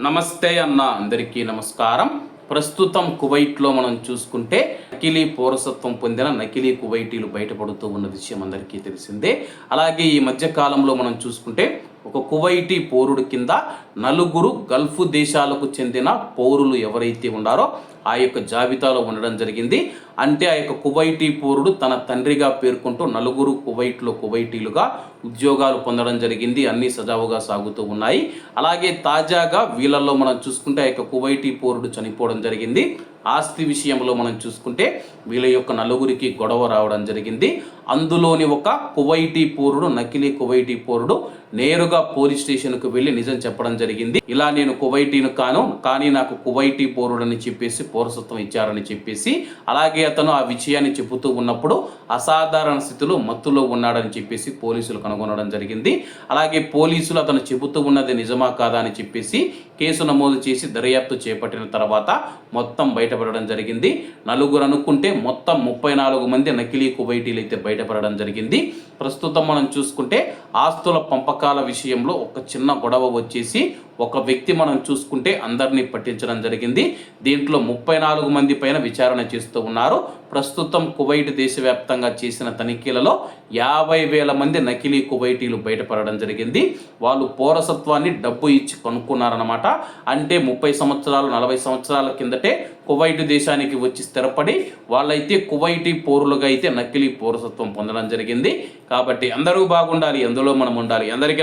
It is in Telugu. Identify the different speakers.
Speaker 1: నమస్తే అన్న అందరికీ నమస్కారం. ప్రస్తుతం కువైట్లో మనం చూసుకుంటే నకిలీ పౌరసత్వం పొందిన నకిలీ కువైటీలు బయటపడుతూ ఉన్న విషయం అందరికీ తెలిసిందే. అలాగే ఈ మధ్య కాలంలో మనం చూసుకుంటే ఒక కువైటీ పౌరుడు కింద నలుగురు గల్ఫ్ దేశాలకు చెందిన పౌరులు ఎవరైతే ఉన్నారో ఆ యొక్క జాబితాలో ఉండడం జరిగింది. అంటే ఆ యొక్క కువైటీ పౌరుడు తన తండ్రిగా పేర్కొంటూ నలుగురు కువైట్లో కువైటీలుగా ఉద్యోగాలు పొందడం జరిగింది. అన్ని సజావుగా సాగుతూ ఉన్నాయి. అలాగే తాజాగా వీళ్ళల్లో మనం చూసుకుంటే ఆ యొక్క కువైటీ పౌరుడు చనిపోవడం జరిగింది. ఆస్తి విషయంలో మనం చూసుకుంటే వీళ్ళ యొక్క నలుగురికి గొడవ రావడం జరిగింది. అందులోని ఒక కువైటీ పౌరుడు నకిలీ కువైటీ పౌరుడు నేరుగా పోలీస్ స్టేషన్కు వెళ్ళి నిజం చెప్పడం జరిగింది. ఇలా నేను కువైటీను కాను కానీ నాకు కువైటీ పౌరుడని చెప్పేసి పౌరసత్వం ఇచ్చారని చెప్పేసి అలాగే అతను ఆ విషయాన్ని చెబుతూ ఉన్నప్పుడు అసాధారణ స్థితిలో మత్తులో ఉన్నాడని చెప్పేసి పోలీసులు కనుగొనడం జరిగింది. అలాగే పోలీసులు అతను చెబుతూ ఉన్నది నిజమా కాదా అని చెప్పేసి కేసు నమోదు చేసి దర్యాప్తు చేపట్టిన తర్వాత మొత్తం బయటపడడం జరిగింది. నలుగురు అనుకుంటే మొత్తం ముప్పై నాలుగు మంది నకిలీ కువైటీలు అయితే బయటపడడం జరిగింది. ప్రస్తుతం మనం చూసుకుంటే ఆస్తుల పంపకాల విషయం విషయంలో ఒక చిన్న గొడవ వచ్చేసి ఒక వ్యక్తి మనం చూసుకుంటే అందరినీ పట్టించడం జరిగింది. దీంట్లో ముప్పై నాలుగు మంది పైన విచారణ చేస్తూ ఉన్నారు. ప్రస్తుతం కువైట్ దేశవ్యాప్తంగా చేసిన తనిఖీలలో యాభై వేల మంది నకిలీ కువైటీలు బయటపడడం జరిగింది. వాళ్ళు పౌరసత్వాన్ని డబ్బు ఇచ్చి కొనుక్కున్నారన్నమాట. అంటే ముప్పై సంవత్సరాలు నలభై సంవత్సరాల కిందటే కువైట్ దేశానికి వచ్చి స్థిరపడి వాళ్ళైతే కువైటీ పౌరులుగా అయితే నకిలీ పౌరసత్వం పొందడం జరిగింది. కాబట్టి అందరూ బాగుండాలి అందులో మనం ఉండాలి. అందరికీ